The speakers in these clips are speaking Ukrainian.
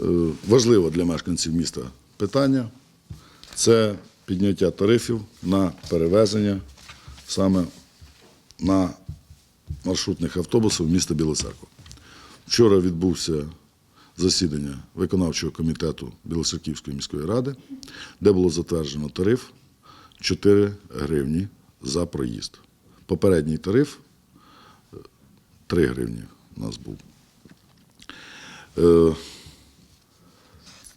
Е, Важливе для мешканців міста питання це підняття тарифів на перевезення саме на маршрутних автобусах міста Біла Церква. Вчора відбувся засідання виконавчого комітету Білоцерківської міської ради, де було затверджено тариф 4 гривні за проїзд. Попередній тариф 3 гривні у нас був. Е,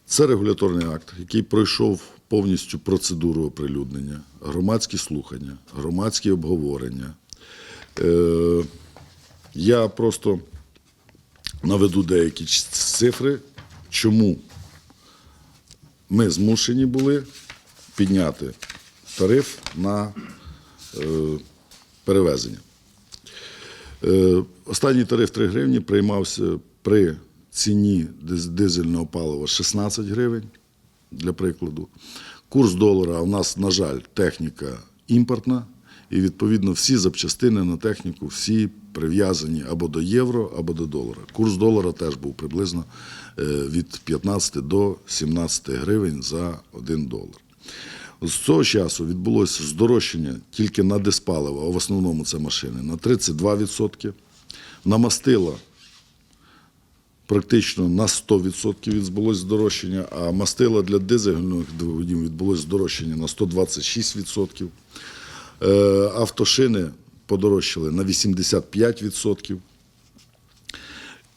Це регуляторний акт, який пройшов повністю процедуру оприлюднення, громадські слухання, громадські обговорення. Е, Я просто наведу деякі цифри, чому ми змушені були підняти тариф на е, перевезення. Е, Останній тариф 3 гривні приймався при ціні дизельного палива 16 гривень, для прикладу. Курс долара у нас, на жаль, техніка імпортна, і відповідно всі запчастини на техніку, всі прив'язані або до євро, або до долара. Курс долара теж був приблизно е, від 15 до 17 гривень за 1 долар. З цього часу відбулося здорожчання тільки на диспаливо, а в основному це машини, на 32%. На мастила практично на 100% відбулося здорожчання, а мастила для дизельних двигунів відбулося здорожчання на 126%. Е, Автошини подорожчали на 85%.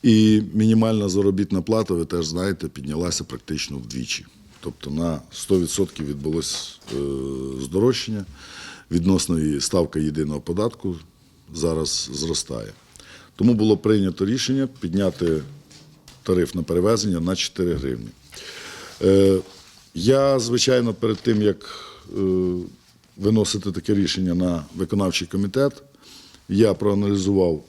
І мінімальна заробітна плата, ви теж знаєте, піднялася практично вдвічі. Тобто на 100% відбулося е, здорожчання. Відносно і ставка єдиного податку зараз зростає. Тому було прийнято рішення підняти тариф на перевезення на 4 гривні. Е, Я, звичайно, перед тим, як е, виносити таке рішення на виконавчий комітет, я проаналізував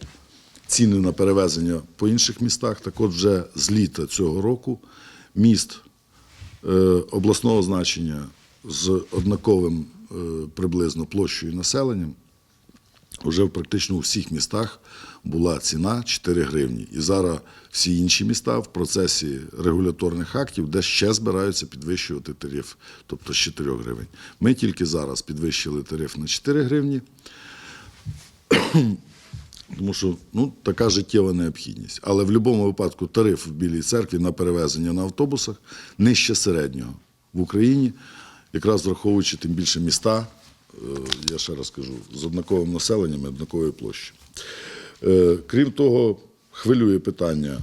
ціни на перевезення по інших містах. Так от вже з літа цього року міст обласного значення з однаковим е, приблизно площею населенням вже практично у всіх містах була ціна 4 гривні. І зараз всі інші міста в процесі регуляторних актів, де ще збираються підвищувати тариф, тобто з 4 гривень. Ми тільки зараз підвищили тариф на 4 гривні, тому що ну, така життєва необхідність. Але в будь-якому випадку тариф в Білій церкві на перевезення на автобусах нижче середнього в Україні, якраз враховуючи тим більше міста, е, я ще раз кажу, з однаковим населенням і однаковою площею. Е, Крім того, хвилює питання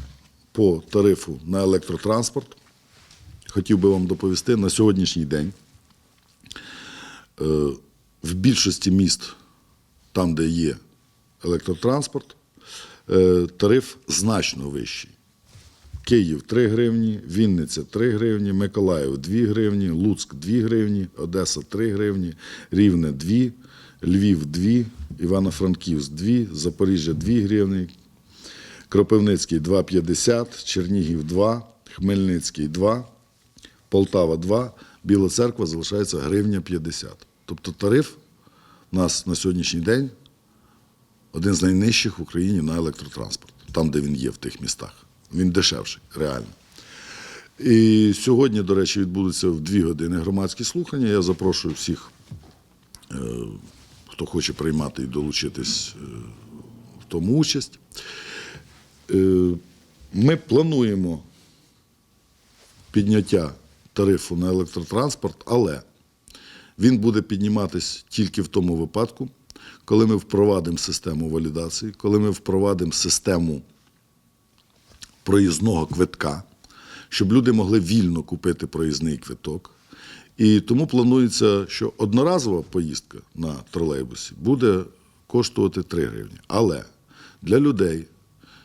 по тарифу на електротранспорт. Хотів би вам доповісти на сьогоднішній день е, в більшості міст, там, де є електротранспорт, е, тариф значно вищий. Київ 3 гривні, Вінниця 3 гривні, Миколаїв 2 гривні, Луцьк 2 гривні, Одеса 3 гривні, Рівне 2, Львів 2, Івано-Франківськ 2, Запоріжжя 2 гривні, Кропивницький 2,50, Чернігів 2, Хмельницький 2, Полтава 2, Біла церква залишається гривня 50. Тобто тариф у нас на сьогоднішній день один з найнижчих в Україні на електротранспорт, там, де він є, в тих містах. Він дешевший, реально. І сьогодні, до речі, відбудуться в дві години громадські слухання. Я запрошую всіх, е, хто хоче приймати і долучитись е, в тому участь. Е, Ми плануємо підняття тарифу на електротранспорт, але він буде підніматись тільки в тому випадку, коли ми впровадимо систему валідації, коли ми впровадимо систему проїзного квитка, щоб люди могли вільно купити проїзний квиток. І тому планується, що одноразова поїздка на тролейбусі буде коштувати 3 гривні. Але для людей,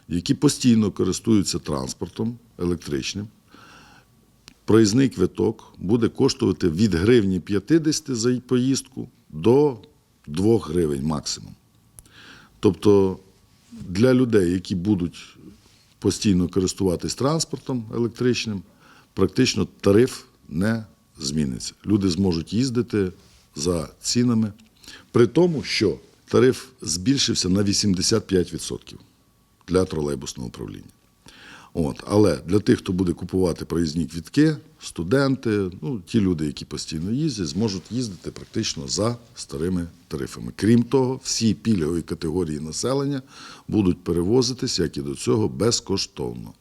які постійно користуються транспортом електричним, проїзний квиток буде коштувати від гривні 50 за поїздку до 2 гривень максимум. Тобто для людей, які будуть постійно користуватись транспортом електричним, практично тариф не зміниться. Люди зможуть їздити за цінами, при тому, що тариф збільшився на 85% для тролейбусного управління. От, але для тих, хто буде купувати проїзні квітки, студенти, ну, ті люди, які постійно їздять, зможуть їздити практично за старими тарифами. Крім того, всі пільгові категорії населення будуть перевозитись, як і до цього, безкоштовно.